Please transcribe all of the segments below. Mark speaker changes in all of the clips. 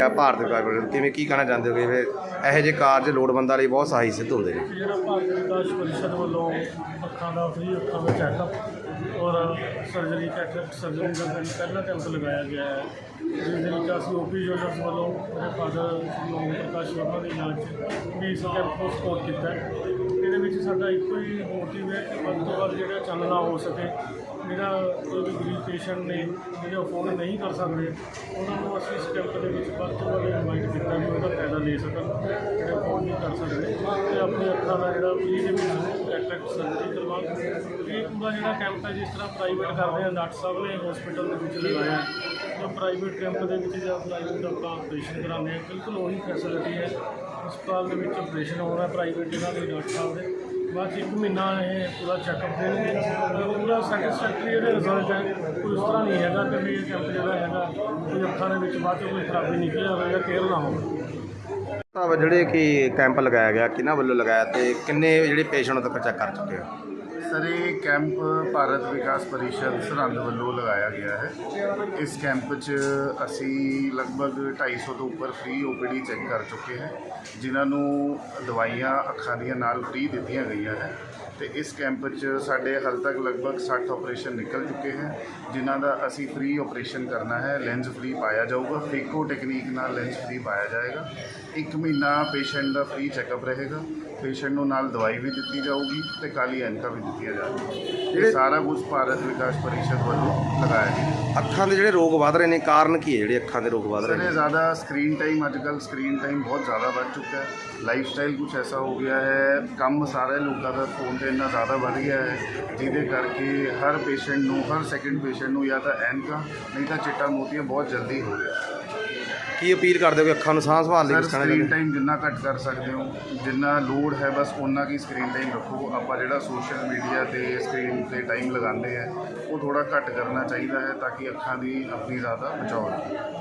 Speaker 1: ਆ ਭਾਰਤ ਕਾਰਪੋਰੇਸ਼ਨ ਕਿਵੇਂ, ਕੀ ਕਹਿਣਾ ਚਾਹੁੰਦੇ ਹੋ? ਕਿ ਵੀ ਇਹੋ ਜਿਹੇ ਕਾਰਜ ਲੋੜਵੰਦਾਂ ਲਈ ਬਹੁਤ ਸਹਾਈ ਸਿੱਧ ਹੁੰਦੇ ਨੇ।
Speaker 2: ਜਿਹੜਾ ਭਾਰਤ ਵਿਕਾਸ ਪਰਿਸ਼ਦ ਵੱਲੋਂ ਅੱਖਾਂ ਦਾ ਫ੍ਰੀ ਅੱਖਾਂ ਦਾ ਚੈੱਕਅਪ ਔਰ ਸਰਜਰੀ ਕੈਟਰੈਕਟ ਸਰਜਰੀ ਦਾ ਜਿਹੜੀ ਪਹਿਲਾ ਕੈਂਪ ਲਗਾਇਆ ਗਿਆ ਹੈ। ਜਿਸ ਦੇ ਵਿੱਚ ਅਸੀਂ ਓਪੀ ਜੁਐਲਰਸ ਵੱਲੋਂ ਮੇਰੇ ਫਾਦਰ ਸ਼੍ਰੀ ਪ੍ਰਕਾਸ਼ ਵਰਮਾ ਦੇ ਇਲਾਜ ਵੀ ਇਸ ਕੈਂਪ ਨੂੰ ਸਪੋਰਟ ਕੀਤਾ ਹੈ। ਦੇ ਵਿੱਚ ਸਾਡਾ ਇੱਕੋ ਹੀ ਮੋਟਿਵ ਹੈ ਕਿ ਵੱਧ ਤੋਂ ਵੱਧ ਜਿਹੜਾ ਚਾਨਣਾ ਹੋ ਸਕੇ। ਜਿਹੜਾ ਕੋਈ ਵੀ ਗਰੀਬ ਪੇਸ਼ੈਂਟ ਨੇ ਜਿਹੜੇ ਅਫੋਰਡ ਨਹੀਂ ਕਰ ਸਕਦੇ, ਉਹਨਾਂ ਨੂੰ ਅਸੀਂ ਇਸ ਕੈਂਪ ਦੇ ਵਿੱਚ ਵੱਧ ਤੋਂ ਵੱਧ ਇਨਵਾਈਟ ਕੀਤਾ ਵੀ ਉਹਦਾ ਫਾਇਦਾ ਲੈ ਸਕਣ, ਜਿਹੜੇ ਅਫੋਰਡ ਨਹੀਂ ਕਰ ਸਕਦੇ। ਤੇ ਆਪਣੇ ਅੱਖਾਂ ਦਾ ਜਿਹੜਾ ਫ੍ਰੀ ਦੇ ਵਿੱਚ ਕੈਟਰੈਕਟ ਸਰਜਰੀ ਕਰਵਾਉਣ ਇਹ ਪੂਰਾ ਜਿਹੜਾ ਕੈਂਪ ਹੈ, ਜਿਸ ਤਰ੍ਹਾਂ ਪ੍ਰਾਈਵੇਟ ਕਰਦੇ ਆ ਡਾਕਟਰ ਸਾਹਿਬ ਨੇ ਹਸਪੀਟਲ ਦੇ ਵਿੱਚ ਲਗਾਇਆ ਜੋ ਪ੍ਰਾਈਵੇਟ ਕੈਂਪ ਦੇ ਵਿੱਚ ਜਾਂ ਪ੍ਰਾਈਵੇਟ ਆਪਾਂ ਆਪਰੇਸ਼ਨ ਕਰਾਉਂਦੇ ਆ ਬਿਲਕੁਲ ਉਹੀ ਫੈਸਿਲਿਟੀ ਹੈ। ਹਸਪਤਾਲ ਦੇ ਵਿੱਚ ਆਪਰੇਸ਼ਨ ਹੋਣਾ ਪ੍ਰਾਈਵੇਟ ਜਿਹੜਾ ਦੇ ਡਾਕਟਰ ਸਾਹਿਬ ਦੇ। ਬਾਅਦ ਇੱਕ ਮਹੀਨਾ ਇਹ ਪੂਰਾ ਚੈੱਕਅਪ ਦੇਣਗੇ। ਪੂਰਾ ਸੈਟੀਸਫੈਕਟਰੀ ਇਹਦੇ ਰਿਜ਼ਲਟ ਹੈ, ਕੋਈ ਉਸ ਤਰ੍ਹਾਂ ਨਹੀਂ ਹੈਗਾ ਕਿ ਵੀ ਇਹ ਕੈਂਪ ਜਿਹੜਾ ਹੈਗਾ, ਕੋਈ ਅੱਖਾਂ ਦੇ ਵਿੱਚ ਬਾਅਦ 'ਚ ਕੋਈ ਖਰਾਬੀ ਨਿਕਲ ਹੋਵੇ ਜਾਂ ਕੇਅਰ ਨਾ ਹੋਵੇ।
Speaker 1: ਤਾਂ ਜਿਹੜੇ ਕਿ ਕੈਂਪ ਲਗਾਇਆ ਗਿਆ, ਕਿਹਨਾਂ ਵੱਲੋਂ ਲਗਾਇਆ ਤੇ ਕਿੰਨੇ ਜਿਹੜੇ ਪੇਸ਼ੈਂਟ ਤੱਕ ਚੈੱਕ ਕਰ ਚੁੱਕੇ ਹੋ
Speaker 3: ਸਰ, ਇਹ ਕੈਂਪ ਭਾਰਤ ਵਿਕਾਸ ਪਰਿਸ਼ਦ ਸਰਹੰਦ ਵੱਲੋਂ ਲਗਾਇਆ ਗਿਆ ਹੈ। ਇਸ ਕੈਂਪ 'ਚ ਅਸੀਂ ਲਗਭਗ 250 ਤੋਂ ਉੱਪਰ ਫ੍ਰੀ ਓਪੀਡੀ ਚੈੱਕ ਕਰ ਚੁੱਕੇ ਹਾਂ, ਜਿਨ੍ਹਾਂ ਨੂੰ ਦਵਾਈਆਂ ਅੱਖਾਂ ਦੀਆਂ ਨਾਲ ਫ੍ਰੀ ਦਿੱਤੀਆਂ ਗਈਆਂ ਹੈ। ਤੇ ਇਸ ਕੈਂਪ 'ਚ ਸਾਡੇ ਹਾਲ ਤੱਕ ਲਗਭਗ 60 ਆਪਰੇਸ਼ਨ ਨਿਕਲ ਚੁੱਕੇ ਹਨ ਜਿਨ੍ਹਾਂ ਦਾ ਅਸੀਂ ਫ੍ਰੀ ਆਪਰੇਸ਼ਨ ਕਰਨਾ ਹੈ ਲੈਂਸ ਫ੍ਰੀ ਪਾਇਆ ਜਾਊਗਾ ਫੇਕੋ ਟੈਕਨੀਕ ਨਾਲ ਲੈਂਸ ਫ੍ਰੀ ਪਾਇਆ ਜਾਏਗਾ। ਇੱਕ ਮਹੀਨਾ ਪੇਸ਼ੈਂਟ ਦਾ ਫ੍ਰੀ ਚੈੱਕਅਪ ਰਹੇਗਾ ਪੇਸ਼ੈਂਟ ਨੂੰ ਨਾਲ ਦਵਾਈ ਵੀ ਦਿੱਤੀ ਜਾਊਗੀ ਤੇ ਕਾਲੀ ਐਨਕਾਂ ਵੀ ਦਿੱਤੀਆਂ ਜਾਣਗੀਆਂ। ਇਹ ਸਾਰਾ ਕੁਝ ਭਾਰਤ ਵਿਕਾਸ ਪਰਿਸ਼ਦ ਵੱਲੋਂ ਲਗਾਇਆ ਗਿਆ।
Speaker 1: ਅੱਖਾਂ ਦੇ ਜਿਹੜੇ ਰੋਗ ਵੱਧ ਰਹੇ ਨੇ ਕਾਰਨ ਕੀ ਹੈ ਜਿਹੜੇ ਅੱਖਾਂ ਦੇ ਰੋਗ ਵੱਧ ਰਹੇ ਨੇ?
Speaker 3: ਜ਼ਿਆਦਾ ਸਕਰੀਨ ਟਾਈਮ ਅੱਜ ਕੱਲ੍ਹ ਸਕਰੀਨ ਟਾਈਮ ਬਹੁਤ ਜ਼ਿਆਦਾ ਵੱਧ ਚੁੱਕਾ ਹੈ। ਲਾਈਫ ਸਟਾਈਲ ਕੁਝ ਐਸਾ ਹੋ ਗਿਆ ਹੈ ਕੰਮ ਸਾਰੇ ਲੋਕਾਂ ਦਾ ਫੋਨ ਤੇ ਇੰਨਾ ਜ਼ਿਆਦਾ ਵੱਧ ਗਿਆ ਹੈ ਜਿਹਦੇ ਕਰਕੇ ਹਰ ਪੇਸ਼ੈਂਟ ਨੂੰ ਹਰ ਸੈਕਿੰਡ ਪੇਸ਼ੈਂਟ ਨੂੰ ਜਾਂ ਤਾਂ ਐਨਕਾਂ ਨਹੀਂ ਤਾਂ ਚਿੱਟਾ ਮੋਤੀਆ ਬਹੁਤ ਜਲਦੀ ਹੋ ਰਿਹਾ
Speaker 1: ਕੀ ਅਪੀਲ ਕਰਦੇ ਹੋ ਕਿ ਅੱਖਾਂ ਨੂੰ ਸਾਂਭ ਸੰਭਾਲ ਲਈ
Speaker 3: ਸਰ ਸਕਰੀਨ ਟਾਈਮ ਜਿੰਨਾ ਘੱਟ ਕਰ ਸਕਦੇ ਹੋ ਜਿੰਨਾ ਲੋਡ ਹੈ ਬਸ ਉਹਨਾਂ ਕੀ ਸਕਰੀਨ ਟਾਈਮ ਰੱਖੋ। ਆਪਾਂ ਜਿਹੜਾ ਸੋਸ਼ਲ ਮੀਡੀਆ ਤੇ ਸਕਰੀਨ ਤੇ ਟਾਈਮ ਲਗਾਉਂਦੇ ਆ ਉਹ ਥੋੜਾ ਘੱਟ ਕਰਨਾ ਚਾਹੀਦਾ ਹੈ ਤਾਂ ਕਿ ਅੱਖਾਂ ਦੀ ਆਪਣੀ ਜ਼ਿਆਦਾ ਬਚਾਓ ਰਹੇ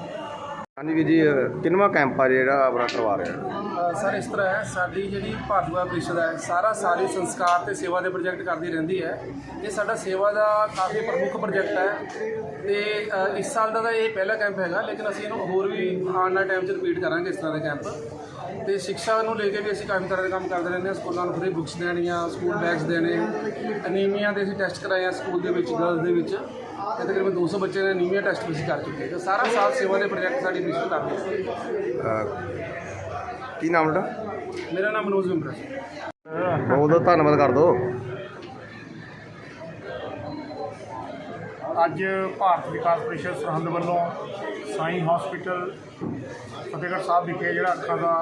Speaker 1: ਹਾਂਜੀ ਵੀਰ ਜੀ ਕਿੰਨਵਾਂ ਕੈਂਪ ਆ ਜਿਹੜਾ ਆਪਣਾ ਕਰਵਾ ਰਿਹਾ
Speaker 4: ਸਰ, ਇਸ ਤਰ੍ਹਾਂ ਹੈ, ਸਾਡੀ ਜਿਹੜੀ ਭਾਰਤਵਾ ਪ੍ਰੀਸ਼ਦ ਹੈ, ਸਾਰਾ ਸਾਰੀ ਸੰਸਕਾਰ ਤੇ ਸੇਵਾ ਦੇ ਪ੍ਰੋਜੈਕਟ ਕਰਦੀ ਰਹਿੰਦੀ ਹੈ। ਇਹ ਸਾਡਾ ਸੇਵਾ ਦਾ ਕਾਫੀ ਪ੍ਰਮੁੱਖ ਪ੍ਰੋਜੈਕਟ ਹੈ ਤੇ ਇਸ ਸਾਲ ਦਾ ਤਾਂ ਇਹ ਪਹਿਲਾ ਕੈਂਪ ਹੈਗਾ, ਲੇਕਿਨ ਅਸੀਂ ਇਹਨੂੰ ਹੋਰ ਵੀ ਆਉਣ ਵਾਲੇ ਟਾਈਮ 'ਚ ਰਿਪੀਟ ਕਰਾਂਗੇ ਇਸ ਤਰ੍ਹਾਂ ਦੇ ਕੈਂਪ ਤੇ ਸਿੱਖਿਆ ਨੂੰ ਲੈ ਕੇ ਵੀ ਅਸੀਂ ਕਾਫੀ ਤਰ੍ਹਾਂ ਦੇ ਕੰਮ ਕਰਦੇ ਰਹਿੰਦੇ ਹਾਂ, ਸਕੂਲਾਂ ਨੂੰ ਫਰੀ ਬੁੱਕਸ ਦੇਣੀਆਂ ਸਕੂਲ ਬੈਗਸ ਦੇਣੇ ਅਨੀਮੀਆ ਦੇ ਅਸੀਂ ਟੈਸਟ ਕਰਾਏ ਆ ਸਕੂਲ ਦੇ ਵਿੱਚ ਗਰਲਸ ਦੇ ਵਿੱਚ। ਤੇ ਤਕਰੀਬਨ 200 ਬੱਚੇ ਨੇ ਅਨੀਮੀਆ ਟੈਸਟ ਵੀ ਅਸੀਂ ਕਰ ਚੁੱਕੇ ਤੇ ਸਾਰਾ ਸਾਲ ਸੇਵਾ ਦੇ ਪ੍ਰੋਜੈਕਟ ਸਾਡੀ
Speaker 1: ਅਹ ਕੀ ਨਾਮ ਤੁਹਾਡਾ?
Speaker 4: ਮੇਰਾ ਨਾਮ ਮਨੋਜ ਹੈ
Speaker 1: ਬਹੁਤ ਬਹੁਤ ਧੰਨਵਾਦ ਕਰ ਦੋ
Speaker 2: ਅੱਜ ਭਾਰਤ ਵਿਕਾਸ ਪਰਿਸ਼ਦ ਸਰਹੰਦ ਵੱਲੋਂ ਸਾਈ ਹਸਪੀਟਲ ਫਤਿਹਗੜ੍ਹ ਸਾਹਿਬ ਵਿਖੇ ਜਿਹੜਾ ਅੱਖਾਂ ਦਾ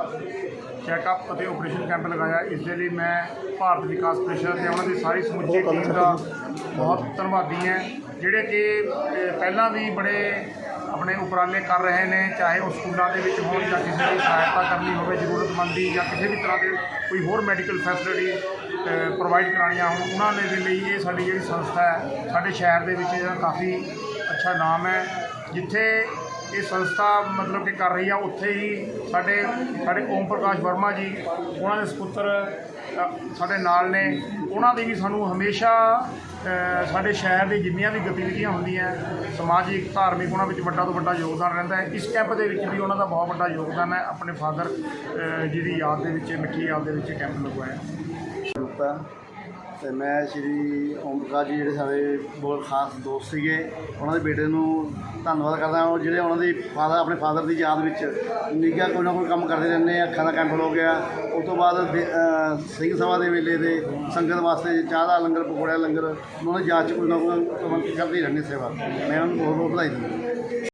Speaker 2: ਚੈੱਕਅਪ ਅਤੇ ਆਪਰੇਸ਼ਨ ਕੈਂਪ ਲਗਾਇਆ। ਇਸ ਦੇ ਲਈ ਮੈਂ ਭਾਰਤ ਵਿਕਾਸ ਪਰਿਸ਼ਦ ਤੇ ਉਹਨਾਂ ਦੀ ਸਾਰੀ ਸਮੁੱਚੀ ਟੀਮ ਦਾ ਬਹੁਤ ਧੰਨਵਾਦੀ ਹਾਂ। ਜਿਹੜੇ ਕਿ ਪਹਿਲਾਂ ਵੀ ਬੜੇ ਆਪਣੇ ਉਪਰਾਲੇ ਕਰ ਰਹੇ ਨੇ, ਚਾਹੇ ਉਹ ਸਕੂਲਾਂ ਦੇ ਵਿੱਚ ਹੋਣ ਜਾਂ ਕਿਸੇ ਦੀ ਸਹਾਇਤਾ ਕਰਨੀ ਹੋਵੇ ਜ਼ਰੂਰਤਮੰਦ ਦੀ ਜਾਂ ਕਿਸੇ ਵੀ ਤਰ੍ਹਾਂ ਦੇ ਕੋਈ ਹੋਰ ਮੈਡੀਕਲ ਫੈਸਿਲਿਟੀ ਪ੍ਰੋਵਾਈਡ ਕਰਾਉਣੀਆਂ ਹੋਣ, ਉਹਨਾਂ ਦੇ ਲਈ ਇਹ ਸਾਡੀ ਜਿਹੜੀ ਸੰਸਥਾ ਹੈ, ਸਾਡੇ ਸ਼ਹਿਰ ਦੇ ਵਿੱਚ ਇਹਦਾ ਕਾਫੀ ਅੱਛਾ ਨਾਮ ਹੈ, ਜਿੱਥੇ ਇਹ ਸੰਸਥਾ ਮਤਲਬ ਕਿ ਕਰ ਰਹੀ ਆ। ਉੱਥੇ ਹੀ ਸਾਡੇ ਸਾਡੇ ਓਮ ਪ੍ਰਕਾਸ਼ ਵਰਮਾ ਜੀ, ਉਹਨਾਂ ਦੇ ਸੁਪੁੱਤਰ ਸਾਡੇ ਨਾਲ ਨੇ। ਉਹਨਾਂ ਦੀ ਵੀ ਸਾਨੂੰ ਹਮੇਸ਼ਾ ਸਾਡੇ ਸ਼ਹਿਰ ਦੀ ਜਿੰਨੀਆਂ ਵੀ ਗਤੀਵਿਧੀਆਂ ਹੁੰਦੀਆਂ, ਸਮਾਜਿਕ, ਧਾਰਮਿਕ, ਉਹਨਾਂ ਵਿੱਚ ਵੱਡਾ ਤੋਂ ਵੱਡਾ ਯੋਗਦਾਨ ਰਹਿੰਦਾ ਹੈ। ਇਸ ਕੈਂਪ ਦੇ ਵਿੱਚ ਵੀ ਉਹਨਾਂ ਦਾ ਬਹੁਤ ਵੱਡਾ ਯੋਗਦਾਨ ਹੈ। ਆਪਣੇ ਫਾਦਰ ਜੀ ਦੀ ਯਾਦ ਦੇ ਵਿੱਚ, ਮਿੱਠੀ ਯਾਦ ਦੇ ਵਿੱਚ ਕੈਂਪ ਲਗਵਾਇਆ।
Speaker 5: ਰੂਪ। ਤੇ ਮੈਂ ਸ਼੍ਰੀ ਓਮ ਜੀ ਜਿਹੜੇ ਸਾਡੇ ਬਹੁਤ ਖਾਸ ਦੋਸਤ ਸੀਗੇ, ਉਹਨਾਂ ਦੇ ਬੇਟੇ ਨੂੰ ਧੰਨਵਾਦ ਕਰਦਾ ਹਾਂ। ਜਿਹੜੇ ਉਹਨਾਂ ਦੀ ਫਾਦਰ ਆਪਣੇ ਫਾਦਰ ਦੀ ਯਾਦ ਵਿੱਚ ਨਿੱਘਾ ਕੋਈ ਨਾ ਕੋਈ ਕੰਮ ਕਰਦੇ ਰਹਿੰਦੇ ਆ, ਅੱਖਾਂ ਦਾ ਕੈਂਪ ਹੋ ਗਿਆ। ਉਸ ਤੋਂ ਬਾਅਦ ਦੇ- ਸਿੰਘ ਸਭਾ ਦੇ ਵੇਲੇ ਦੇ ਸੰਗਤ ਵਾਸਤੇ ਚਾਹ ਦਾ ਲੰਗਰ, ਪਕੌੜਿਆਂ ਦਾ ਲੰਗਰ, ਉਹਨਾਂ ਦੀ ਯਾਦ 'ਚ ਕੋਈ ਨਾ ਕੋਈ ਕੰਮ ਕਰਦੇ ਰਹਿੰਦੇ ਸੇਵਾ। ਮੈਂ ਉਹਨਾਂ ਨੂੰ ਬਹੁਤ ਬਹੁਤ ਵਧਾਈ ਦਿੰਦਾ।